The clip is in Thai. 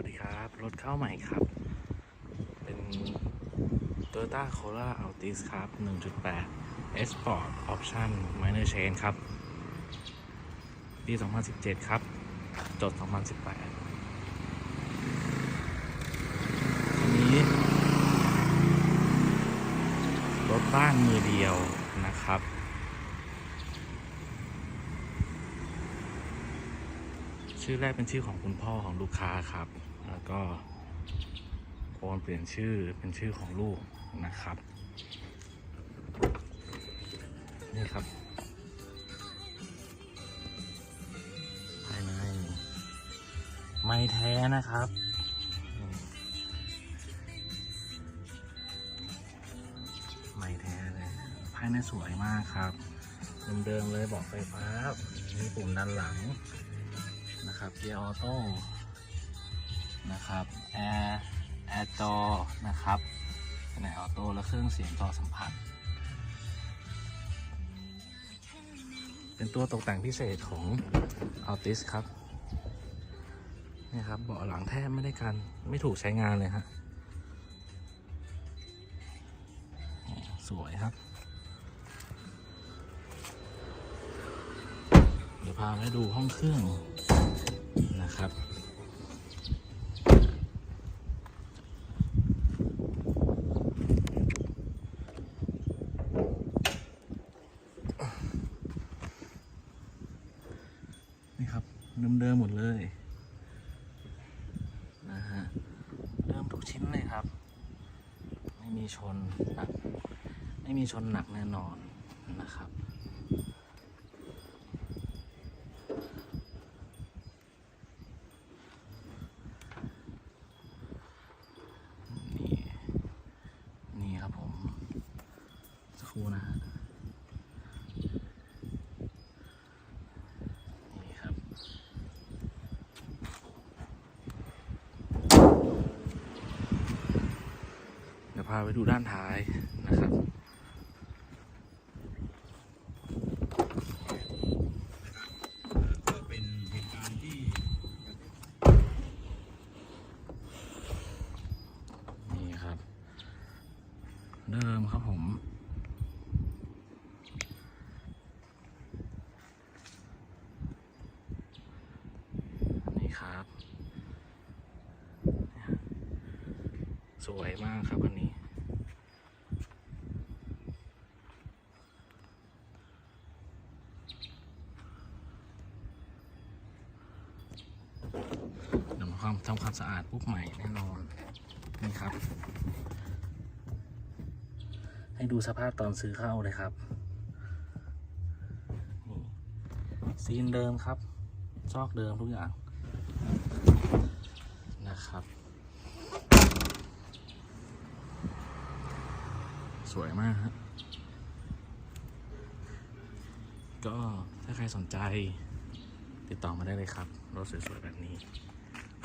วัสดีครับ รถเข้าใหม่ครับ เป็น Toyota Corolla Altis ครับ 1.8 Sport Option Minor Change ครับ ปี 2017 ครับ จด 2018คันนี้ รถบ้านมือเดียวนะครับชื่อแรกเป็นชื่อของคุณพ่อของลูกค้าครับ แล้วก็โอนเปลี่ยนชื่อเป็นชื่อของลูกนะครับ นี่ครับภายในไม่แท้นะครับไม่แท้เลยภายในสวยมากครับเดิมๆเลยบอกไฟฟ้ามีปุ่มด้านหลังนะครับเกียร์ออโต้ นะครับแอร์แอร์จอนะครับในออโต้และเครื่องเสียงจอสัมผัส เป็นตัวตกแต่งพิเศษของ Altis ครับนี่ครับเบาะหลังแทบไม่ได้กันไม่ถูกใช้งานเลยฮะสวยครับ เดี๋ยวพาไปดูห้องเครื่องนะครับ นี่ครับ เดิมๆหมดเลยนะฮะเริ่มทุกชิ้นเลยครับ ไม่มีชนหนักไม่มีชนหนักแน่นอนนะครับนี่นี่ครับผมสักครู่นะฮะ นี่ครับ เดี๋ยว พาไปดูด้านท้ายนะครับ ก็เป็นเหตุการณ์ที่นี่ครับ เดิมครับผมนี่ครับ สวยมากครับคันนี้ เดี๋ยวมา ความทำความสะอาดปุ๊บใหม่แน่นอน นี่ครับ ให้ดูสภาพตอนซื้อเข้าเลยครับนี่ซีนเดิมครับ ซอกเดิมทุกอย่างนะครับ สวยมากฮะก็ถ้าใครสนใจติดต่อมาได้เลยครับ รถสวยๆแบบนี้